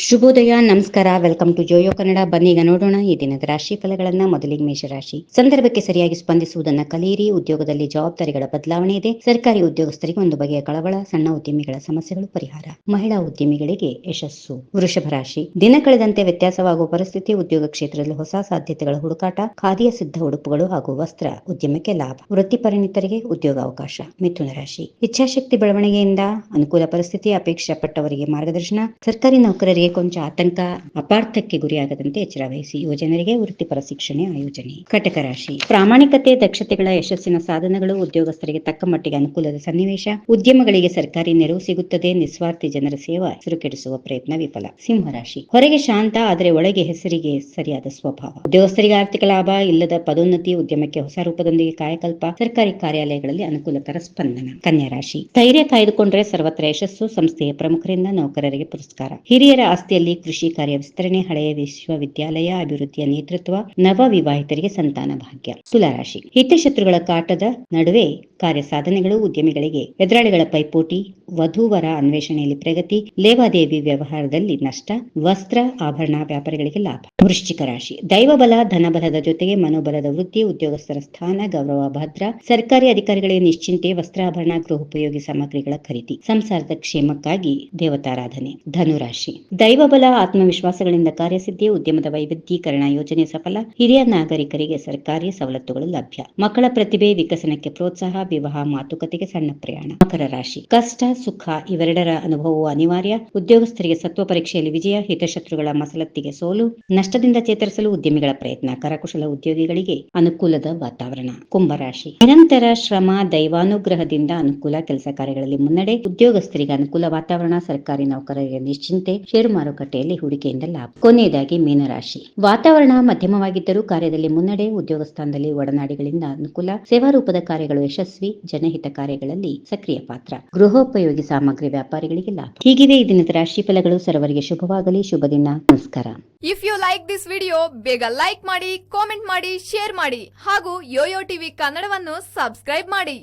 ಶುಭೋದಯ, ನಮಸ್ಕಾರ. Welcome to ಜೋಯೋ ಕನ್ನಡ. ಬನ್ನಿ ಈಗ ನೋಡೋಣ ಈ ದಿನದ ರಾಶಿ ಫಲಗಳನ್ನ. ಮೊದಲಿಗೆ ಮೇಷರಾಶಿ. ಸಂದರ್ಭಕ್ಕೆ ಸರಿಯಾಗಿ ಸ್ಪಂದಿಸುವುದನ್ನ ಕಲಿಯಿರಿ ಉದ್ಯೋಗದಲ್ಲಿ ಜವಾಬ್ದಾರಿಗಳ ಬದಲಾವಣೆ ಇದೆ. ಸರ್ಕಾರಿ ಉದ್ಯೋಗಸ್ಥರಿಗೆ ಒಂದು ಬಗೆಯ ಕಳವಳ, ಸಣ್ಣ ಉದ್ಯಮಿಗಳ ಸಮಸ್ಯೆಗಳು ಪರಿಹಾರ. ಮಹಿಳಾ ಉದ್ಯಮಿಗಳಿಗೆ ಯಶಸ್ಸು. ವೃಷಭ ರಾಶಿ. ದಿನ ಕಳೆದಂತೆ ವ್ಯತ್ಯಾಸವಾಗುವ ಪರಿಸ್ಥಿತಿ, ಉದ್ಯೋಗ ಕ್ಷೇತ್ರದಲ್ಲಿ ಹೊಸ ಸಾಧ್ಯತೆಗಳ ಹುಡುಕಾಟ, ಖಾದಿಯ ಸಿದ್ಧ ಉಡುಪುಗಳು ಹಾಗೂ ವಸ್ತ್ರ ಉದ್ಯಮಕ್ಕೆ ಲಾಭ. ವೃತ್ತಿಪರಿಣಿತರಿಗೆ ಉದ್ಯೋಗಾವಕಾಶ ಮಿಥುನ ರಾಶಿ. ಇಚ್ಛಾಶಕ್ತಿ ಬೆಳವಣಿಗೆಯಿಂದ ಅನುಕೂಲ ಪರಿಸ್ಥಿತಿ ಅಪೇಕ್ಷೆ ಪಟ್ಟವರಿಗೆ ಮಾರ್ಗದರ್ಶನ, ಸರ್ಕಾರಿ ನೌಕರರಿಗೆ ಕೊಂಚ ಆತಂಕ ಅಪಾರ್ಥಕ್ಕೆ ಗುರಿಯಾಗದಂತೆ ಎಚ್ಚರ ವಹಿಸಿ ಯುವಜನರಿಗೆ ವೃತ್ತಿಪರ ಶಿಕ್ಷಣ ಆಯೋಜನೆ. ಕಟಕ ರಾಶಿ. ಪ್ರಾಮಾಣಿಕತೆ, ದಕ್ಷತೆಗಳ ಯಶಸ್ಸಿನ ಸಾಧನಗಳು ಉದ್ಯೋಗಸ್ಥರಿಗೆ ತಕ್ಕ ಮಟ್ಟಿಗೆ ಅನುಕೂಲದ ಸನ್ನಿವೇಶ. ಉದ್ಯಮಗಳಿಗೆ ಸರ್ಕಾರಿ ನೆರವು ಸಿಗುತ್ತದೆ. ನಿಸ್ವಾರ್ಥಿ ಜನರ ಸೇವಾ ಹೆಸರು ಕೆಡಿಸುವ ಪ್ರಯತ್ನ ವಿಫಲ. ಸಿಂಹರಾಶಿ ಹೊರಗೆ ಶಾಂತ, ಆದರೆ ಒಳಗೆ ಹೆಸರಿಗೆ ಸರಿಯಾದ ಸ್ವಭಾವ. ಉದ್ಯೋಗಸ್ಥರಿಗೆ ಆರ್ಥಿಕ ಲಾಭ, ಇಲ್ಲದ ಪದೋನ್ನತಿ, ಉದ್ಯಮಕ್ಕೆ ಹೊಸ ರೂಪದೊಂದಿಗೆ ಕಾಯಕಲ್ಪ, ಸರ್ಕಾರಿ ಕಾರ್ಯಾಲಯಗಳಲ್ಲಿ ಅನುಕೂಲಕರ ಸ್ಪಂದನ. ಕನ್ಯಾ ರಾಶಿ. ಧೈರ್ಯ ಕಾಯ್ದುಕೊಂಡ್ರೆ ಸರ್ವತ್ರ ಯಶಸ್ಸು, ಸಂಸ್ಥೆಯ ಪ್ರಮುಖರಿಂದ ನೌಕರರಿಗೆ ಪುರಸ್ಕಾರ. ಹಿರಿಯರ ಆಸ್ತಿಯಲ್ಲಿ ಕೃಷಿ ಕಾರ್ಯ ವಿಸ್ತರಣೆ ಹಳೆಯ ವಿಶ್ವವಿದ್ಯಾಲಯ ಅಭಿವೃದ್ಧಿಯ ನೇತೃತ್ವ ನವ ವಿವಾಹಿತರಿಗೆ ಸಂತಾನ ಭಾಗ್ಯ. ತುಲಾರಾಶಿ. ಹಿತಶತ್ರುಗಳ ಕಾಟದ ನಡುವೆ ಕಾರ್ಯ ಸಾಧನೆಗಳು ಉದ್ಯಮಿಗಳಿಗೆ ಎದುರಾಳಿಗಳ ಪೈಪೋಟಿ, ವಧುವರ ಅನ್ವೇಷಣೆಯಲ್ಲಿ ಪ್ರಗತಿ, ಲೇವಾದೇವಿ ವ್ಯವಹಾರದಲ್ಲಿ ನಷ್ಟ, ವಸ್ತ್ರ, ಆಭರಣ, ವ್ಯಾಪಾರಿಗಳಿಗೆ ಲಾಭ. ವೃಶ್ಚಿಕ ರಾಶಿ. ದೈವಬಲ, ಧನಬಲದ ಜೊತೆಗೆ ಮನೋಬಲದ ವೃದ್ಧಿ ಉದ್ಯೋಗಸ್ಥರ ಸ್ಥಾನ, ಗೌರವ, ಭದ್ರ, ಸರ್ಕಾರಿ ಅಧಿಕಾರಿಗಳಿಗೆ ನಿಶ್ಚಿಂತೆ ವಸ್ತ್ರಾಭರಣ ಗೃಹೋಪಯೋಗಿ ಸಾಮಗ್ರಿಗಳ ಖರೀದಿ. ಸಂಸಾರದ ಕ್ಷೇಮಕ್ಕಾಗಿ ದೇವತಾರಾಧನೆ. ಧನುರಾಶಿ. ದೈವಬಲ, ಆತ್ಮವಿಶ್ವಾಸಗಳಿಂದ ಕಾರ್ಯಸಿದ್ಧಿ, ಉದ್ಯಮದ ವೈವಿಧ್ಯೀಕರಣ ಯೋಜನೆ ಸಫಲ, ಹಿರಿಯ ನಾಗರಿಕರಿಗೆ ಸರ್ಕಾರಿ ಸವಲತ್ತುಗಳು ಲಭ್ಯ. ಮಕ್ಕಳ ಪ್ರತಿಭೆ ವಿಕಸನಕ್ಕೆ ಪ್ರೋತ್ಸಾಹ ವಿವಾಹ, ಮಾತುಕತೆಗೆ ಸಣ್ಣ ಪ್ರಯಾಣ. ಮಕರ ರಾಶಿ. ಕಷ್ಟ, ಸುಖ ಇವೆರಡರ ಅನುಭವವು ಅನಿವಾರ್ಯ. ಉದ್ಯೋಗಸ್ಥರಿಗೆ ಸತ್ವ ಪರೀಕ್ಷೆಯಲ್ಲಿ ವಿಜಯ, ಹಿತಶತ್ರುಗಳ ಮಸಲತ್ತಿಗೆ ಸೋಲು. ನಷ್ಟದಿಂದ ಚೇತರಿಸಲು ಉದ್ಯಮಿಗಳ ಪ್ರಯತ್ನ. ಕರಕುಶಲ ಉದ್ಯೋಗಿಗಳಿಗೆ ಅನುಕೂಲದ ವಾತಾವರಣ. ಕುಂಭರಾಶಿ ನಿರಂತರ ಶ್ರಮ, ದೈವಾನುಗ್ರಹದಿಂದ ಅನುಕೂಲ ಕೆಲಸ ಕಾರ್ಯಗಳಲ್ಲಿ ಮುನ್ನಡೆ. ಉದ್ಯೋಗಸ್ಥರಿಗೆ ಅನುಕೂಲ ವಾತಾವರಣ. ಸರ್ಕಾರಿ ನೌಕರರಿಗೆ ನಿಶ್ಚಿಂತೆ. ಷೇರು ಮಾರುಕಟ್ಟೆಯಲ್ಲಿ ಹೂಡಿಕೆಯಿಂದ ಲಾಭ. ಕೊನೆಯದಾಗಿ ಮೀನರಾಶಿ ವಾತಾವರಣ ಮಧ್ಯಮವಾಗಿದ್ದರೂ ಕಾರ್ಯದಲ್ಲಿ ಮುನ್ನಡೆ. ಉದ್ಯೋಗ ಸ್ಥಾನದಲ್ಲಿ ಒಡನಾಡಿಗಳಿಂದ ಅನುಕೂಲ. ಸೇವಾ ರೂಪದ ಕಾರ್ಯಗಳು ಯಶಸ್ವಿ ಜನಹಿತ ಕಾರ್ಯಗಳಲ್ಲಿ ಸಕ್ರಿಯ ಪಾತ್ರ. ಗೃಹೋಪಯೋಗಿ ಸಾಮಗ್ರಿ ವ್ಯಾಪಾರಿಗಳಿಗೆ ಲಾಭ. ಹೀಗಿದೆ ಈ ದಿನದ ರಾಶಿ ಫಲಗಳು. ಸರ್ವರಿಗೆ ಶುಭವಾಗಲಿ. ಶುಭ ದಿನ. ನಮಸ್ಕಾರ. If you like this video ಬೇಗ ಲೈಕ್ ಮಾಡಿ ಕಾಮೆಂಟ್ ಮಾಡಿ ಶೇರ್ ಮಾಡಿ ಹಾಗೂ ಯೋಯೋ ಟಿವಿ ಕನ್ನಡವನ್ನು ಸಬ್ಸ್ಕ್ರೈಬ್ ಮಾಡಿ.